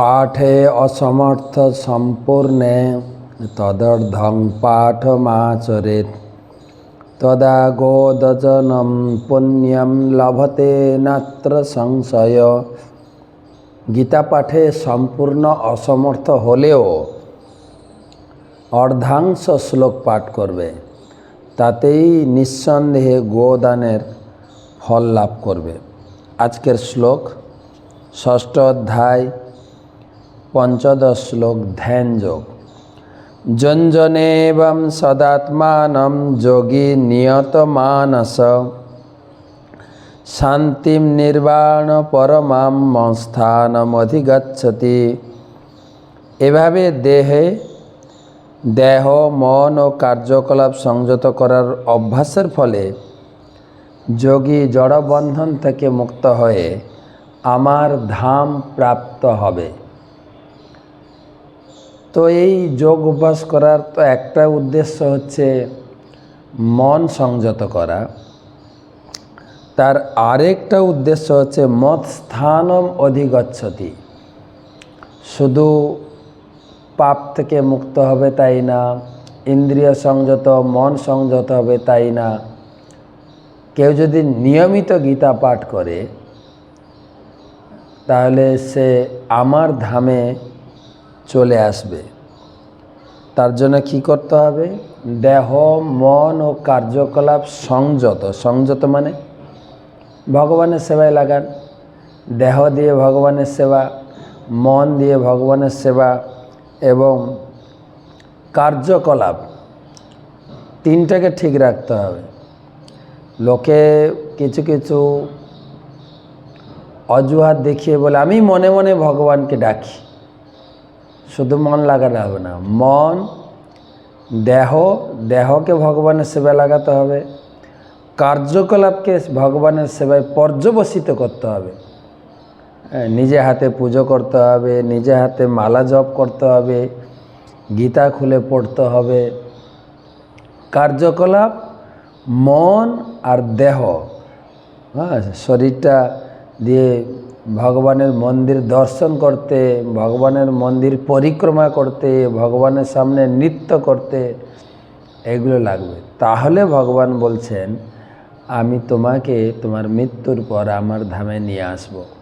পাঠে অসমর্থ সম্পূর্ণে তদর্ধং পাঠমাচরেত তদা গোদজনম পুণ্যম লভতে নাত্র সংশয় গীতা পাঠে সম্পূর্ণ অসমর্থ হলেও অর্ধাংশ শ্লোক পাঠ করবে। তাতেই নিঃসন্দেহে গোদানের ফল লাভ করবে। আজকের শ্লোক ষষ্ঠ অধ্যায় পঞ্চদশ শ্লোক ধ্যান যোগ। জঞ্জনেবম সদাত্মানম যোগী নিয়ত মানস। শান্তিম নির্বাণ পরমাম স্থানমধিগচ্ছতি এভাবে দেহে দেহ, মন ও কার্যকলাপ সংযত করার অভ্যাসের ফলে যোগী জড়বন্ধন থেকে মুক্ত হয়ে আমার ধাম প্রাপ্ত হবে। তো এই যোগ অভ্যাস করার তো একটা উদ্দেশ্য হচ্ছে মন সংযত করা। তার আরেকটা উদ্দেশ্য হচ্ছে মত স্থানম অধিগচ্ছতি। শুধু পাপ থেকে মুক্ত হবে তাই না, ইন্দ্রিয় সংযত, মন সংযত হবে তাই না, কেউ যদি নিয়মিত গীতা পাঠ করে, তাহলে সে আমার ধামে চলে আসবে। তার জন্য কি করতে হবে? দেহ, মন ও কার্যকলাপ সংযত। সংযত মানে ভগবানের সেবায় লাগান। দেহ দিয়ে ভগবানের সেবা, মন দিয়ে ভগবানের সেবা এবং কার্যকলাপ তিনটাকে ঠিক রাখতে হবে। লোকে কিছু কিছু অজুহাত দেখিয়ে বলে, আমি মনে মনে ভগবানকে ডাকি। শুধু মন লাগানো হবে না মন দেহ দেহকে ভগবানের সেবায় লাগাতে হবে কার্যকলাপকে ভগবানের সেবায় পর্যবসিত করতে হবে হ্যাঁ, নিজে হাতে পুজো করতে হবে নিজে হাতে মালা জপ করতে হবে গীতা খুলে পড়তে হবে। কার্যকলাপ মন আর দেহ হ্যাঁ শরীরটা দিয়ে ভগবানের মন্দির দর্শন করতে, ভগবানের মন্দির পরিক্রমা করতে, ভগবানের সামনে নৃত্য করতে, এগুলো লাগবে। তাহলে ভগবান বলছেন, আমি তোমাকে তোমার মৃত্যুর পর আমার ধামে নিয়ে আসব।